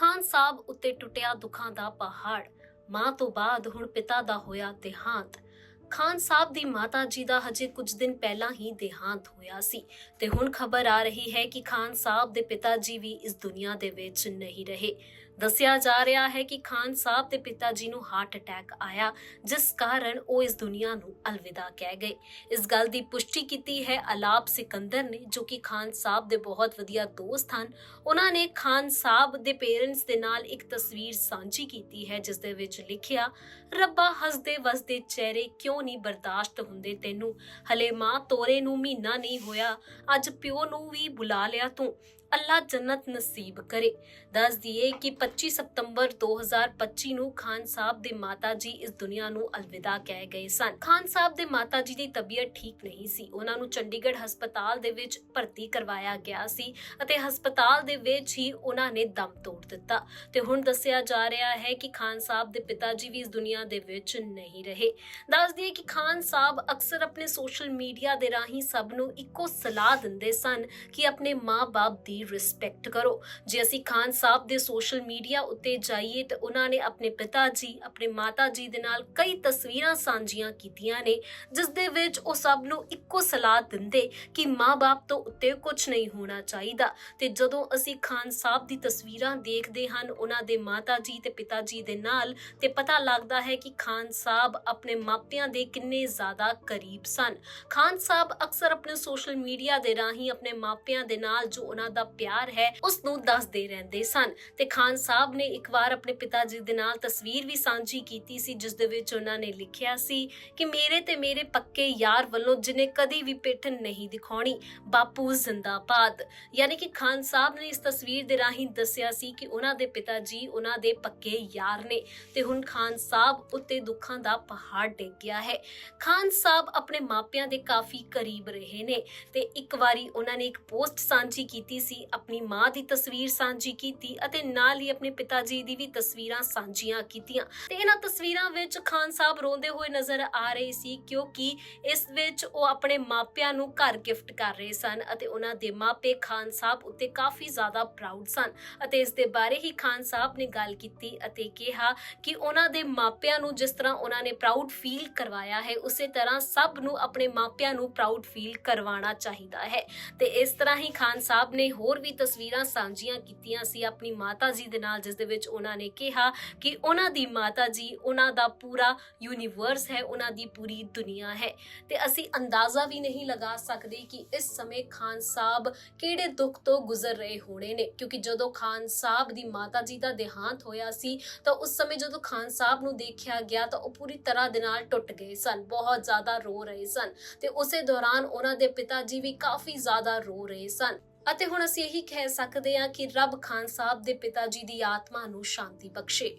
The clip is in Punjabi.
ਖਾਨ ਸਾਹਿਬ ਉੱਤੇ ਟੁੱਟਿਆ ਦੁੱਖਾਂ ਦਾ ਪਹਾੜ। ਮਾਂ ਤੋਂ ਬਾਅਦ ਹੁਣ ਪਿਤਾ ਦਾ ਹੋਇਆ ਦੇਹਾਂਤ। ਖਾਨ ਸਾਹਿਬ ਦੀ ਮਾਤਾ ਜੀ ਦਾ ਹਜੇ ਕੁਝ ਦਿਨ ਪਹਿਲਾਂ ਹੀ ਦੇਹਾਂਤ ਹੋਇਆ ਸੀ ਤੇ ਹੁਣ ਖਬਰ ਆ ਰਹੀ ਹੈ ਕਿ ਖਾਨ ਸਾਹਿਬ ਦੇ ਪਿਤਾ ਜੀ ਵੀ ਇਸ ਦੁਨੀਆ ਦੇ ਵਿੱਚ ਨਹੀਂ ਰਹੇ। ਦੱਸਿਆ ਜਾ ਰਿਹਾ ਹੈ ਕਿ ਖਾਨ ਸਾਹਿਬ ਦੇ ਪਿਤਾ ਜੀ ਨੂੰ ਹਾਰਟ ਅਟੈਕ ਆਇਆ, ਜਿਸ ਕਾਰਨ ਉਹ ਇਸ ਦੁਨੀਆ ਨੂੰ ਅਲਵਿਦਾ ਕਹਿ ਗਏ। ਇਸ ਗੱਲ ਦੀ ਪੁਸ਼ਟੀ ਕੀਤੀ ਹੈ ਅਲਾਪ ਸਿਕੰਦਰ ਨੇ, ਜੋ ਕਿ ਖਾਨ ਸਾਹਿਬ ਦੇ ਬਹੁਤ ਵਧੀਆ ਦੋਸਤ ਹਨ। ਉਹਨਾਂ ਨੇ ਖਾਨ ਸਾਹਿਬ ਦੇ ਪੇਰੈਂਟਸ ਦੇ ਨਾਲ ਇੱਕ ਤਸਵੀਰ ਸਾਂਝੀ ਕੀਤੀ ਹੈ, ਜਿਸ ਦੇ ਵਿੱਚ ਲਿਖਿਆ, ਰੱਬਾ ਹੱਸਦੇ ਵਸਦੇ ਚਿਹਰੇ ਕਿਉਂ ਨਹੀਂ ਬਰਦਾਸ਼ਤ ਹੁੰਦੇ ਤੈਨੂੰ। ਹਲੇ ਮਾਂ ਤੋਰੇ ਨੂੰ ਮਹੀਨਾ ਨਹੀਂ ਹੋਇਆ, ਅੱਜ ਪਿਓ ਨੂੰ ਵੀ ਬੁਲਾ ਲਿਆ ਤੂੰ। ਅੱਲਾ ਜੰਨਤ ਨਸੀਬ ਕਰੇ। ਦੱਸ ਦਈਏ ਕਿ 25 ਸਤੰਬਰ 2025 ਨੂੰ ਖਾਨ ਸਾਹਿਬ ਦੇ ਮਾਤਾ ਜੀ ਇਸ ਦੁਨੀਆ ਨੂੰ ਅਲਵਿਦਾ ਕਹਿ ਗਏ ਸਨ। ਖਾਨ ਸਾਹਿਬ ਦੇ ਮਾਤਾ ਜੀ ਦੀ ਤਬੀਅਤ ਠੀਕ ਨਹੀਂ ਸੀ। ਉਹਨਾਂ ਨੂੰ ਚੰਡੀਗੜ੍ਹ ਹਸਪਤਾਲ ਦੇ ਵਿੱਚ ਭਰਤੀ ਕਰਵਾਇਆ ਗਿਆ ਸੀ ਅਤੇ ਹਸਪਤਾਲ ਦੇ ਵਿੱਚ ਹੀ ਉਹਨਾਂ ਨੇ ਦਮ ਤੋੜ ਦਿੱਤਾ। ਤੇ ਹੁਣ ਦੱਸਿਆ ਜਾ ਰਿਹਾ ਹੈ ਕਿ ਖਾਨ ਸਾਹਿਬ ਦੇ ਪਿਤਾ ਜੀ ਵੀ ਇਸ ਦੁਨੀਆ ਦੇ ਵਿੱਚ ਨਹੀਂ ਰਹੇ। ਦੱਸ ਦਈਏ ਕਿ ਖਾਨ ਸਾਹਿਬ ਅਕਸਰ ਆਪਣੇ ਸੋਸ਼ਲ ਮੀਡੀਆ ਦੇ ਰਾਹੀਂ ਸਭ ਨੂੰ ਇੱਕੋ ਸਲਾਹ ਦਿੰਦੇ ਸਨ ਕਿ ਆਪਣੇ ਮਾਂ-ਬਾਪ ਦੀ ਰਿਸਪੈਕਟ ਕਰੋ। ਜੇ ਅਸੀਂ ਖਾਨ ਸਾਹਿਬ ਦੇ ਸੋਸ਼ਲ ਮੀਡੀਆ ਉੱਤੇ ਜਾਈਏ ਤਾਂ ਉਹਨਾਂ ਨੇ ਆਪਣੇ ਪਿਤਾ ਜੀ, ਆਪਣੇ ਮਾਤਾ ਜੀ ਦੇ ਨਾਲ ਕਈ ਤਸਵੀਰਾਂ ਸਾਂਝੀਆਂ ਕੀਤੀਆਂ ਨੇ ਜਿਸ ਦੇ ਵਿੱਚ ਉਹ ਸਭ ਨੂੰ ਇੱਕੋ ਸਲਾਹ ਦਿੰਦੇ ਕਿ ਮਾਂ-ਬਾਪ ਤੋਂ ਉੱਤੇ ਕੁਝ ਨਹੀਂ ਹੋਣਾ ਚਾਹੀਦਾ। ਤੇ ਜਦੋਂ ਅਸੀਂ ਖਾਨ ਸਾਹਿਬ ਦੀ ਤਸਵੀਰਾਂ ਦੇਖਦੇ ਹਨ, ਉਹਨਾਂ ਦੇ ਮਾਤਾ ਜੀ ਤੇ ਪਿਤਾ ਜੀ ਦੇ ਨਾਲ, ਤੇ ਪਤਾ ਲੱਗਦਾ ਹੈ ਕਿ ਖਾਨ ਸਾਹਿਬ ਆਪਣੇ ਮਾਪਿਆਂ ਦੇ ਕਿੰਨੇ ਜ਼ਿਆਦਾ ਕਰੀਬ ਸਨ। ਖਾਨ ਸਾਹਿਬ ਅਕਸਰ ਆਪਣੇ ਸੋਸ਼ਲ ਮੀਡੀਆ ਦੇ ਰਾਹੀਂ ਆਪਣੇ ਮਾਪਿਆਂ ਦੇ ਨਾਲ ਜੋ ਉਹਨਾਂ ਦਾ ਪਿਆਰ ਹੈ ਉਸ ਨੂੰ ਦੱਸਦੇ ਰਹਿੰਦੇ ਸਨ। ਤੇ ਖਾਨ ਸਾਹਿਬ ਨੇ ਇੱਕ ਵਾਰ ਆਪਣੇ ਪਿਤਾ ਜੀ ਦੇ ਨਾਲ ਤਸਵੀਰ ਵੀ ਸਾਂਝੀ ਕੀਤੀ ਸੀ, ਜਿਸ ਦੇ ਵਿੱਚ ਉਹਨਾਂ ਨੇ ਲਿਖਿਆ ਸੀ ਕਿ ਮੇਰੇ ਤੇ ਮੇਰੇ ਪੱਕੇ ਯਾਰ ਵੱਲੋਂ ਜਿਨੇ ਕਦੀ ਵੀ ਪਿੱਠ ਨਹੀਂ ਦਿਖਾਉਣੀ, ਬਾਪੂ ਜ਼ਿੰਦਾਬਾਦ। ਯਾਨੀ ਕਿ ਖਾਨ ਸਾਹਿਬ ਨੇ ਇਸ ਤਸਵੀਰ ਦੇ ਰਾਹੀਂ ਦੱਸਿਆ ਸੀ ਕਿ ਉਹਨਾਂ ਦੇ ਪਿਤਾ ਜੀ ਉਹਨਾਂ ਦੇ ਪੱਕੇ ਯਾਰ ਨੇ ਤੇ ਹੁਣ ਖਾਨ ਸਾਹਿਬ ਉੱਤੇ ਦੁੱਖਾਂ ਦਾ ਪਹਾੜ ਡਿੱਗ ਗਿਆ ਹੈ। ਖਾਨ ਸਾਹਿਬ ਆਪਣੇ ਮਾਪਿਆਂ ਦੇ ਕਾਫੀ ਕਰੀਬ ਰਹੇ ਨੇ ਤੇ ਇੱਕ ਵਾਰੀ ਉਹਨਾਂ ਨੇ ਇੱਕ ਪੋਸਟ ਸਾਂਝੀ ਕੀਤੀ ਸੀ ਆਪਣੀ ਮਾਂ ਦੀ ਤਸਵੀਰ ਸਾਂਝੀ ਕੀਤੀ ਅਤੇ ਨਾਲ ਹੀ ਆਪਣੇ ਪਿਤਾ ਜੀ ਦੀ ਵੀ ਤਸਵੀਰਾਂ ਸਾਂਝੀਆਂ ਕੀਤੀਆਂ। ਤੇ ਇਹਨਾਂ ਤਸਵੀਰਾਂ ਵਿੱਚ ਖਾਨ ਸਾਹਿਬ ਰੋਂਦੇ ਹੋਏ ਨਜ਼ਰ ਆ ਰਹੇ ਸੀ ਕਿਉਂਕਿ ਇਸ ਵਿੱਚ ਉਹ ਆਪਣੇ ਮਾਪਿਆਂ ਨੂੰ ਘਰ ਗਿਫਟ ਕਰ ਰਹੇ ਸਨ ਅਤੇ ਉਹਨਾਂ ਦੇ ਮਾਪੇ ਖਾਨ ਸਾਹਿਬ ਉੱਤੇ ਕਾਫੀ ਜ਼ਿਆਦਾ ਪ੍ਰਾਊਡ ਸਨ ਅਤੇ ਇਸ ਦੇ ਬਾਰੇ ਹੀ ਖਾਨ ਸਾਹਿਬ ਨੇ ਗੱਲ ਕੀਤੀ ਅਤੇ ਕਿਹਾ ਕਿ ਉਹਨਾਂ ਦੇ ਮਾਪਿਆਂ ਨੂੰ ਜਿਸ ਤਰ੍ਹਾਂ ਉਹਨਾਂ ਨੇ ਪ੍ਰਾਊਡ ਫੀਲ ਕਰਵਾਇਆ ਹੈ, ਉਸੇ ਤਰ੍ਹਾਂ ਸਭ ਨੂੰ ਆਪਣੇ ਮਾਪਿਆਂ ਨੂੰ ਪ੍ਰਾਊਡ ਫੀਲ ਕਰਵਾਉਣਾ ਚਾਹੀਦਾ ਹੈ। ਤੇ ਇਸ ਤਰ੍ਹਾਂ ਹੀ ਖਾਨ ਸਾਹਿਬ ਨੇ ਹੋਰ ਹੋਰ ਵੀ ਤਸਵੀਰਾਂ ਸਾਂਝੀਆਂ ਕੀਤੀਆਂ ਸੀ ਆਪਣੀ ਮਾਤਾ ਜੀ ਦੇ ਨਾਲ, ਜਿਸ ਦੇ ਵਿੱਚ ਉਹਨਾਂ ਨੇ ਕਿਹਾ ਕਿ ਉਹਨਾਂ ਦੀ ਮਾਤਾ ਜੀ ਉਹਨਾਂ ਦਾ ਪੂਰਾ ਯੂਨੀਵਰਸ ਹੈ, ਉਹਨਾਂ ਦੀ ਪੂਰੀ ਦੁਨੀਆ ਹੈ। ਤੇ ਅਸੀਂ ਅੰਦਾਜ਼ਾ ਵੀ ਨਹੀਂ ਲਗਾ ਸਕਦੇ ਕਿ ਇਸ ਸਮੇਂ ਖਾਨ ਸਾਹਿਬ ਕਿਹੜੇ ਦੁੱਖ ਤੋਂ ਗੁਜ਼ਰ ਰਹੇ ਹੋਣੇ ਨੇ, ਕਿਉਂਕਿ ਜਦੋਂ ਖਾਨ ਸਾਹਿਬ ਦੀ ਮਾਤਾ ਜੀ ਦਾ ਦੇਹਾਂਤ ਹੋਇਆ ਸੀ, ਤਾਂ ਉਸ ਸਮੇਂ ਜਦੋਂ ਖਾਨ ਸਾਹਿਬ ਨੂੰ ਦੇਖਿਆ ਗਿਆ, ਤਾਂ ਉਹ ਪੂਰੀ ਤਰ੍ਹਾਂ ਦੇ ਨਾਲ ਟੁੱਟ ਗਏ ਸਨ, ਬਹੁਤ ਜ਼ਿਆਦਾ ਰੋ ਰਹੇ ਸਨ। ਤੇ ਉਸੇ ਦੌਰਾਨ ਉਹਨਾਂ ਦੇ ਪਿਤਾ ਜੀ ਵੀ ਕਾਫੀ ਜ਼ਿਆਦਾ ਰੋ ਰਹੇ ਸਨ। ਅਤੇ ਹੁਣ ਅਸੀਂ ਇਹੀ ਕਹਿ ਸਕਦੇ ਹਾਂ ਕਿ ਰੱਬ ਖਾਨ ਸਾਹਿਬ ਦੇ ਪਿਤਾ ਜੀ ਦੀ ਆਤਮਾ ਨੂੰ ਸ਼ਾਂਤੀ ਬਖਸ਼ੇ।